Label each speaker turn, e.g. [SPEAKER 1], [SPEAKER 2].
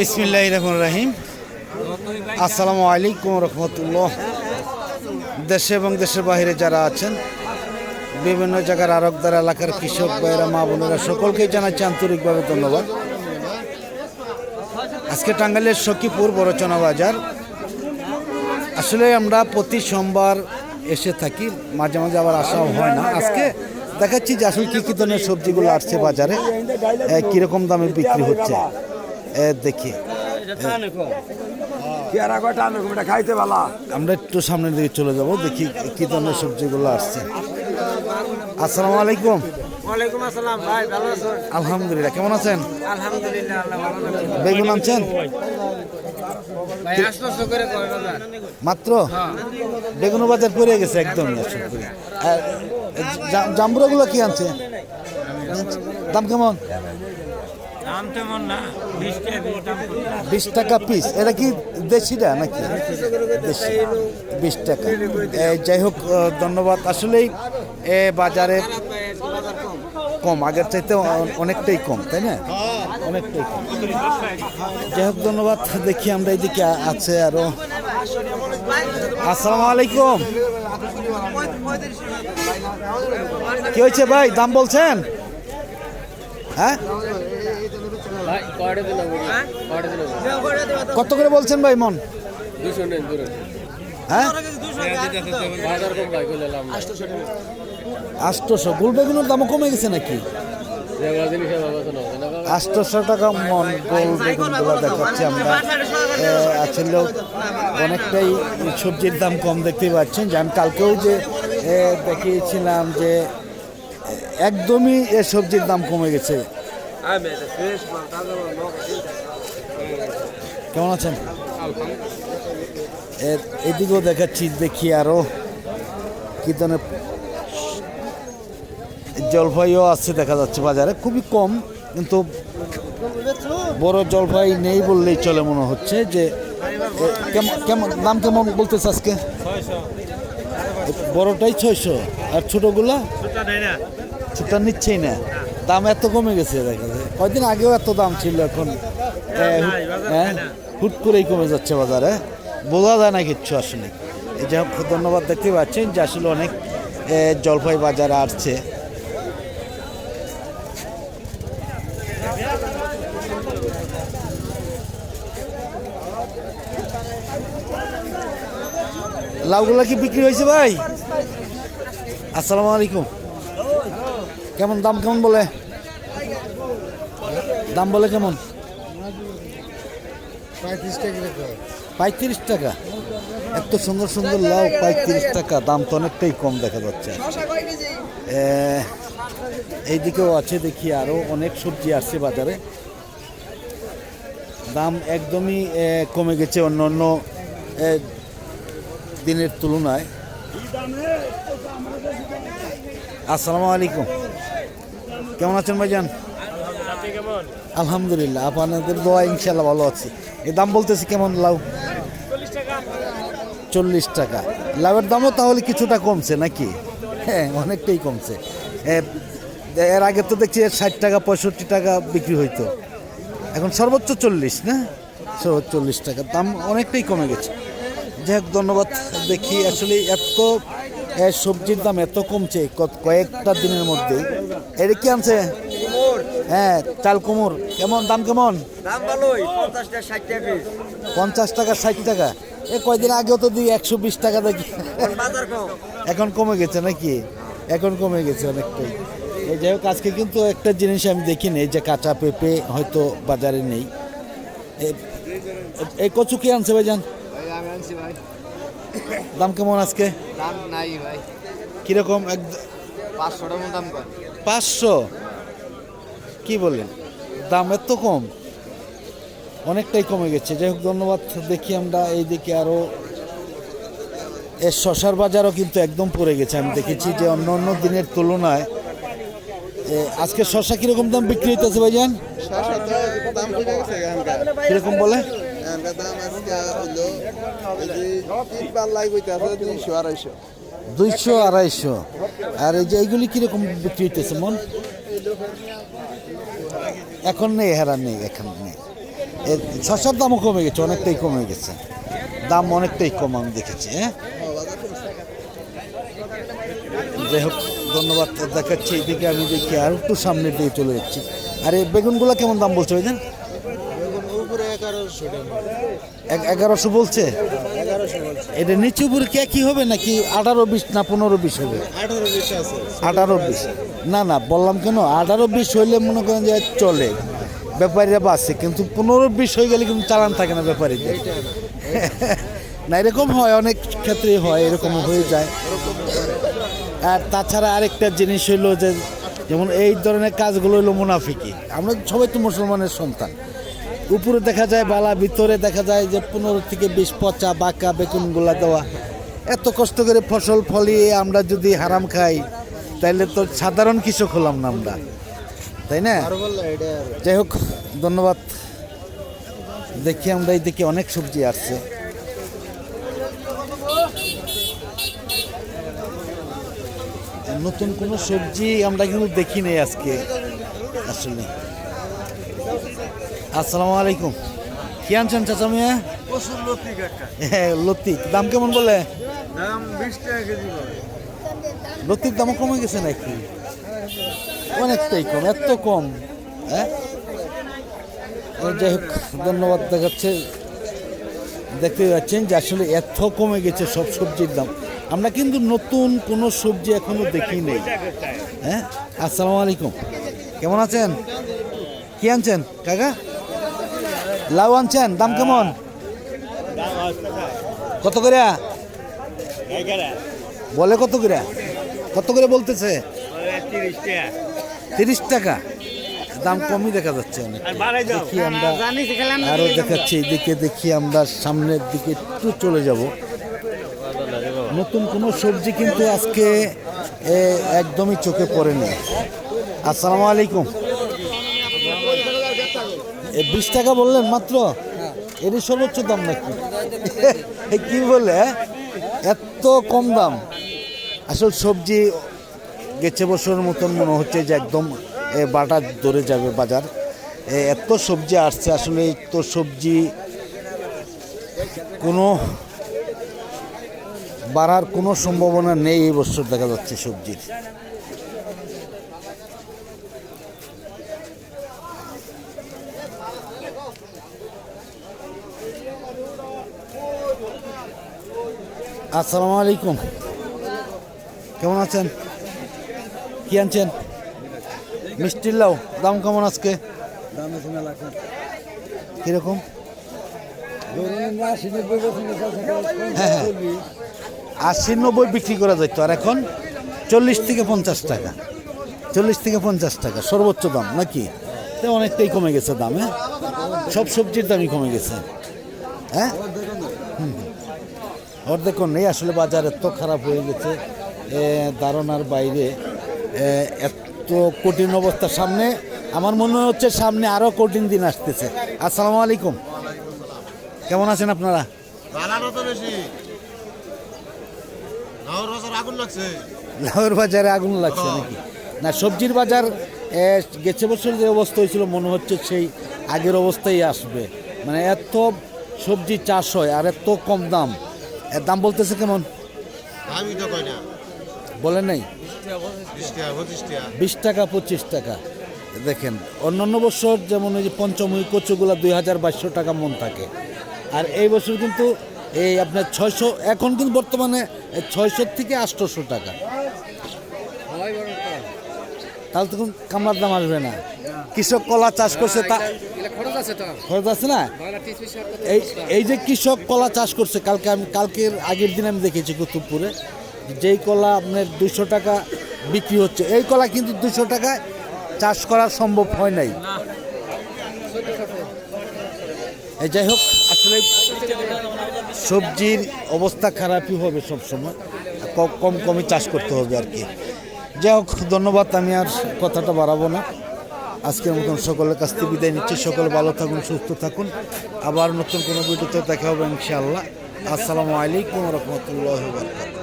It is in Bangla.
[SPEAKER 1] বিসমিল্লাহ রহমান রাহিম আসসালামু আলাইকুম রহমতুল্লাহ। দেশে এবং দেশের বাইরে যারা আছেন, বিভিন্ন জায়গার আরবদার এলাকার কৃষক ভাইয়েরা, মা বোনেরা সকলকেই জানাচ্ছি আন্তরিকভাবে ধন্যবাদ। আজকে টাঙ্গাইলের সখীপুর বড়চনা বাজার। আসলে আমরা প্রতি সোমবার এসে থাকি, মাঝে মাঝে আবার আসাও হয় না। আজকে দেখাচ্ছি যে আসলে কী কী ধরনের সবজিগুলো আসছে বাজারে এ, কীরকম দামে বিক্রি হচ্ছে। এ, দেখি।
[SPEAKER 2] পেয়ারা এটা খাইতে ভালো
[SPEAKER 1] আমরা একটু সামনের দিকে চলে যাব দেখি কী ধরনের সবজিগুলো আসছে। আসসালামু আলাইকুম।
[SPEAKER 3] ওয়ালাইকুম আসসালাম ভাই ভালো আছেন?
[SPEAKER 1] আলহামদুলিল্লাহ কেমন আছেন?
[SPEAKER 3] আলহামদুলিল্লাহ আল্লাহ ভালো রাখে।
[SPEAKER 1] বেগুন আনছেন
[SPEAKER 3] ভাই আশ্বাস করে কয় বাজার
[SPEAKER 1] মাত্র? বেগুন বাজার পড়ে গেছে একদম জাম্বুরাগুলো কি আনছে? দাম কেমন?
[SPEAKER 3] দাম তেমন না বিশ টাকা বিশ
[SPEAKER 1] পিস এটা কি দেশিটা নাকি? দেশি। বিশ টাকা। যাই হোক ধন্যবাদ। আসলেই এ বাজারে কম। আগের চাইতে অনেকটাই কম তাই না? অনেকটাই ধন্যবাদ। দেখি আমরা এদিকে আছে আরও। আসসালামু আলাইকুম। কি হয়েছে ভাই? দাম বলছেন? হ্যাঁ? কত করে বলছেন ভাই মন হ্যাঁ?
[SPEAKER 4] বাজার কম ভাই করলে লাম
[SPEAKER 1] আটশোশো গুল বেগুনের দামও কমে গেছে নাকি? আটশোশো টাকা মন দেখাচ্ছি আমরা। আসলে অনেকটাই সবজির দাম কম দেখতেই পাচ্ছেন। যে আমি কালকেও যে দেখিয়েছিলাম যে, একদমই এ সবজির দাম কমে গেছে। কেমন আছেন? এদিকেও দেখাচ্ছি, দেখি আরও কি ধরনের জলপাইও আছে দেখা যাচ্ছে বাজারে। খুবই কম। কিন্তু বড় জলপাই নেই বললেই চলে মনে হচ্ছে যে কেমন কেমন দাম কেমন বলতেছে আজকে? বড়টাই ছয়শো আর ছোটগুলা? ছোটটা নিচ্ছেই না। দাম এত কমে গেছে দেখা যায়। কয়দিন আগেও এত দাম ছিল এখন হ্যাঁ, হুট করেই কমে যাচ্ছে বাজারে। বোঝা যায় না কিচ্ছু আসলে। এই যে ধন্যবাদ দেখতে পাচ্ছেন যে আসলে অনেক জলপাই বাজারে আসছে। লাউগুলা কি বিক্রি হয়েছে ভাই? আসসালামু আলাইকুম কেমন দাম কেমন বলে? দাম বলে কেমন? পঁয়ত্রিশ টাকা এত সুন্দর সুন্দর লাউ পঁয়ত্রিশ টাকা। দাম তো অনেকটাই কম দেখা যাচ্ছে। এইদিকেও আছে দেখি আরও অনেক সবজি আসছে বাজারে। দাম একদমই কমে গেছে। অন্য অন্য দিনের তুলনায়। আসসালামু আলাইকুম। কেমন আছেন ভাইজান? আলহামদুলিল্লাহ, আপনাদের দোয়া ইনশাল্লাহ ভালো আছি। এই দাম বলতেছি কেমন লাউ? চল্লিশ টাকা। লাউয়ের দামও তাহলে কিছুটা কমছে নাকি? হ্যাঁ অনেকটাই কমছে। এর আগে তো দেখছি ষাট টাকা, পঁয়ষট্টি টাকা বিক্রি হইতো। এখন সর্বোচ্চ চল্লিশ, না? সর্বোচ্চ চল্লিশ টাকা। দাম অনেকটাই কমে গেছে। যাই হোক ধন্যবাদ দেখি আসলে এত সবজির দাম এত কমছে কয়েকটা দিনের মধ্যে। এটা কি আনছে? হ্যাঁ চাল কুমুর। কেমন দাম কেমন?
[SPEAKER 3] পঞ্চাশ টাকা ষাট টাকা
[SPEAKER 1] এ কয়দিন আগেও তো দিই একশো বিশ টাকা দেখি। এখন কমে। গেছে নাকি? এখন কমে গেছে অনেকটাই। এই যাই হোক আজকে কিন্তু একটা জিনিস আমি দেখিনি যে কাঁচা পেঁপে হয়তো বাজারে নেই। এই কচু কি আনছে ভাইজান?
[SPEAKER 4] আমি আনছি ভাই।
[SPEAKER 1] দাম কেমন আজকে?
[SPEAKER 4] দাম নাই ভাই।
[SPEAKER 1] কীরকম? এক
[SPEAKER 4] পাঁচশো টাকা দাম কর।
[SPEAKER 1] পাঁচশো? কি বললেন? দাম এত কম? অনেকটাই কমে গেছে। যাই হোক ধন্যবাদ। দেখি আমরা এইদিকে আরও এর শশার বাজারও কিন্তু একদম পড়ে গেছে। আমি দেখেছি যে অন্য অন্য দিনের তুলনায়। এ, আজকে শশা কীরকম দাম বিক্রি হইতেছে ভাইজান? কীরকম বলে?
[SPEAKER 2] দুইশো আড়াইশো।
[SPEAKER 1] দুইশো আড়াইশো আর এই যে এইগুলি কীরকম বিক্রি হইতেছে মন? এখন নেই, হেরা নেই, এখন নেই। শসার দামও কমে গেছে, অনেকটাই কমে গেছে। দাম অনেকটাই কম আমি দেখেছি হ্যাঁ? যাই হোক, ধন্যবাদ দেখাচ্ছি। এদিকে আমি দেখি আর একটু সামনের দিকে চলে যাচ্ছি। আর এই বেগুনগুলো কেমন দাম বলছে ওই
[SPEAKER 2] উপরে এগারোশো
[SPEAKER 1] এগারোশো বলছে? এটা নিচে উপরে কে কি হবে নাকি আঠারো বিশ না পনেরো বিশ হবে?
[SPEAKER 2] আঠারো বেশি আছে।
[SPEAKER 1] আঠারো বিশ। না না বললাম কেন? আঠারো বিশ হইলে মনে করেন যে চলে। ব্যাপারীরা বাসে কিন্তু পনেরো বিশ হয়ে গেলে কিন্তু চালান থাকে না ব্যাপারীদের। না এরকম হয় অনেক ক্ষেত্রেই হয় এরকম হয়ে যায়। আর তাছাড়া আরেকটা জিনিস হইল যে যেমন এই ধরনের কাজগুলো হইল মুনাফিকি। আমরা সবাই তো মুসলমানের সন্তান। উপরে দেখা যায় বালা ভিতরে দেখা যায় যে পনেরো থেকে বিশ পচা বাঁকা বেগুনগুলা দেওয়া। এত কষ্ট করে ফসল ফলিয়ে আমরা যদি হারাম খাই তাইলে তো সাধারণ কৃষক হলাম না আমরা। তাই না? যাই হোক ধন্যবাদ। দেখি আমরা এই দিকে অনেক সবজি আসছে। নতুন কোনো সবজি আমরা কিন্তু দেখি নাই আজকে আসলে। আসসালামু আলাইকুম। কি আনছেন চাচা মিয়া?
[SPEAKER 2] প্রচুর লতিক
[SPEAKER 1] হ্যাঁ লতি। দাম কেমন বলে?
[SPEAKER 2] দাম বিশ টাকা কেজি করে
[SPEAKER 1] লতির দামও কমে গেছে নাকি? অনেকটাই কম এত কম। হ্যাঁ? যাই হোক ধন্যবাদ দেখাচ্ছে। দেখতে পাচ্ছেন যে আসলে এত কমে গেছে সব সবজির দাম। আমরা কিন্তু নতুন কোনো সবজি এখনও দেখি নেই। হ্যাঁ? আসসালামু আলাইকুম। কেমন আছেন? কি আনছেন কাকা? লাউ আনছেন দাম কেমন? কত করে বলে কত করে কত করে বলতেছে? তিরিশ টাকা। দাম কমই দেখা যাচ্ছে অনেক। দেখি আমরা আরও দেখাচ্ছি এদিকে দেখি আমরা সামনের দিকে একটু চলে যাব। নতুন কোনো সবজি কিন্তু আজকে এ, একদমই চোখে পড়েনি। আসসালামু আলাইকুম। বিশ টাকা বললেন মাত্র? এরই সর্বোচ্চ দাম নাকি? এ কি বলে হ্যাঁ? এত কম দাম। আসল সবজি গেছে বছরের মতন মনে হচ্ছে যে একদম এ, বাটা ধরে যাবে বাজার। এ, এত সবজি আসছে আসলে তো সবজি কোনো বাড়ার কোনো সম্ভাবনা নেই এই বছর দেখা যাচ্ছে সবজির। আসসালামু আলাইকুম। কেমন আছেন? কি আনছেন? মিষ্টির লাউ দাম কেমন আজকে?
[SPEAKER 2] দাম আছে মেলা
[SPEAKER 1] কীরকম?
[SPEAKER 2] আশি নব্বই
[SPEAKER 1] হ্যাঁ হ্যাঁ। আশি নব্বই বিক্রি করা যেত আর এখন চল্লিশ থেকে পঞ্চাশ টাকা। চল্লিশ থেকে পঞ্চাশ টাকা সর্বোচ্চ দাম নাকি? তো অনেকটাই কমে গেছে দাম হ্যাঁ? সব সবজির দামই কমে গেছে হ্যাঁ। অর্ধেক নেই। আসলে বাজার এত খারাপ হয়ে গেছে ধারণার বাইরে এত কঠিন অবস্থার সামনে। আমার মনে হচ্ছে সামনে আরও কঠিন দিন আসতেছে। আসসালামু আলাইকুম। কেমন আছেন আপনারা? লাউয়ের বাজারে আগুন লাগছে। নাকি? না সবজির বাজার গেছে বছর যে অবস্থা হয়েছিল মনে হচ্ছে সেই আগের অবস্থায় আসবে। মানে এত সবজি চাষ হয় আর এত কম দাম। এর দাম বলতেছে কেমন?
[SPEAKER 2] আমি তো কই না।
[SPEAKER 1] বলেন নাই?
[SPEAKER 2] বিশ টাকা পঁচিশ টাকা।
[SPEAKER 1] দেখেন অন্যান্য বছর যেমন ওই যে পঞ্চমী কচুগুলো দুই হাজার বাইশশো টাকা মন থাকে। আর এই বছর কিন্তু এই আপনার ছয়শো এখন কিন্তু বর্তমানে ছয়শোর থেকে আটশোশো টাকা। তাহলে তখন কামড়ার দাম আসবে না। কৃষক কলা চাষ করছে তা
[SPEAKER 4] খরচ আছে
[SPEAKER 1] না? এই এই যে কৃষক কলা চাষ করছে, কালকে আমি কালকের আগের দিন আমি দেখেছি কুতুবপুরে, যেই কলা আপনার দুশো টাকা বিক্রি হচ্ছে। এই কলা কিন্তু দুশো টাকায় চাষ করা সম্ভব হয় নাই। এই যাই হোক, আসলে সবজির অবস্থা খারাপই হবে সবসময়। কম কমই চাষ করতে হবে আর কি। যাই হোক, ধন্যবাদ, আমি আর কথাটা বাড়াবো না। আজকের মতন সকলের কাছ থেকে বিদায় নিচ্ছি। সকলে ভালো থাকুন, সুস্থ থাকুন। আবার নতুন কোনো ভিডিওতে দেখা হবে ইনশাআল্লাহ। আসসালামু আলাইকুম রহমতুল্লাহ বারকাত